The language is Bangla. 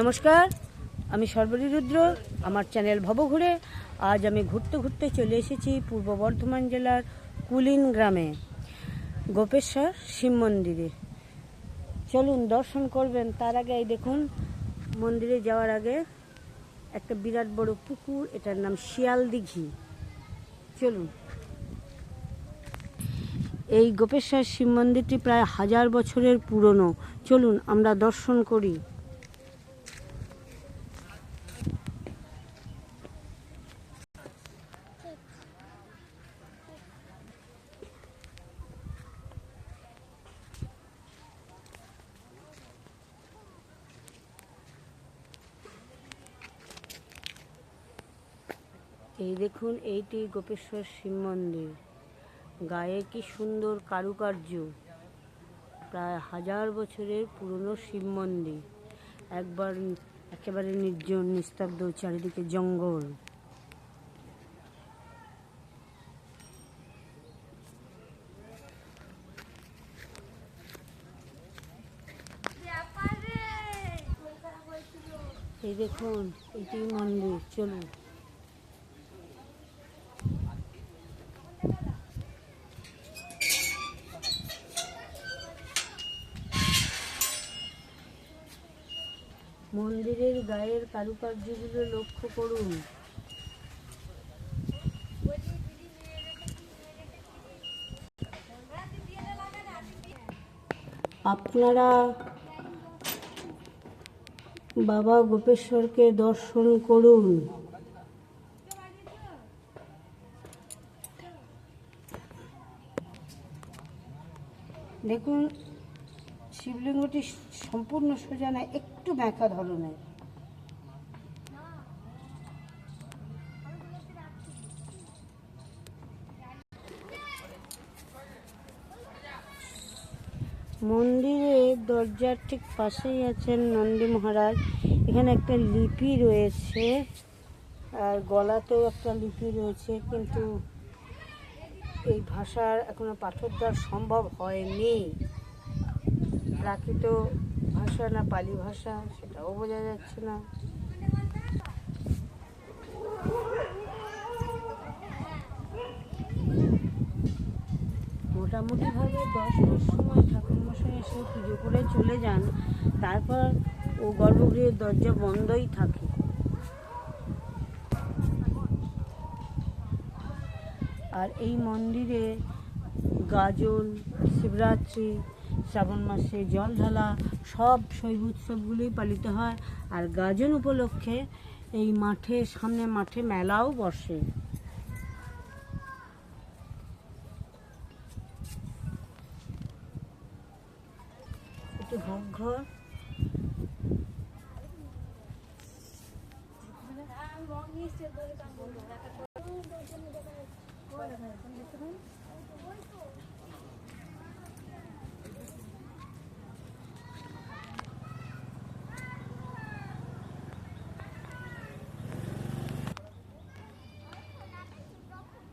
নমস্কার, আমি সর্বরী রুদ্র আমার চ্যানেল ভবঘুরে। আজ আমি ঘুরতে ঘুরতে চলে এসেছি পূর্ব বর্ধমান জেলার কুলিন গ্রামে, গোপেশ্বর শিব মন্দিরে। চলুন দর্শন করবেন। তার আগে দেখুন, মন্দিরে যাওয়ার আগে একটা বিরাট বড় পুকুর, এটার নাম শিয়াল দিঘি। চলুন। এই গোপেশ্বর শিব মন্দিরটি প্রায় হাজার বছরের পুরনো। চলুন, আমরা দর্শন করি। এই দেখুন, এইটি গোপেশ্বর শিব মন্দির। গায়ে কি সুন্দর কারুকার্য। প্রায় হাজার বছরের পুরনো শিব মন্দির। একবার একেবারে নির্জন নিস্তব্ধ চারিদিকে জঙ্গল। এই দেখুন, এটি মন্দির। চলুন। মন্দিরের গায়ের কারুকার্যগুলো লক্ষ্য করুন। আপনারা বাবা গোপেশ্বরকে দর্শন করুন। দেখুন শিবলিঙ্গটি সম্পূর্ণ সোজা না, একটু ব্যাঁকা ধরনের মন্দিরের দরজার ঠিক পাশেই আছেন নন্দী মহারাজ। এখানে একটা লিপি রয়েছে, আর গলাতেও একটা লিপি রয়েছে, কিন্তু এই ভাষার এখনও পাঠক দেওয়া সম্ভব হয়নি। প্রাকৃত ভাষা না পালি ভাষা, সেটাও বোঝা যাচ্ছে না। মোটামুটিভাবে দশটার সময় ঠাকুরমশাই এসে পুজো করে চলে যান, তারপর ও গর্ভগৃহের দরজা বন্ধই থাকে। আর এই মন্দিরে গাজন, শিবরাত্রি শ্রাবণ মাসে জল ঢালা সব শৈব উৎসবগুলোই পালিত হয়। আর গাজন উপলক্ষে এই মাঠে, সামনে মাঠে মেলাও বসে। ঘর।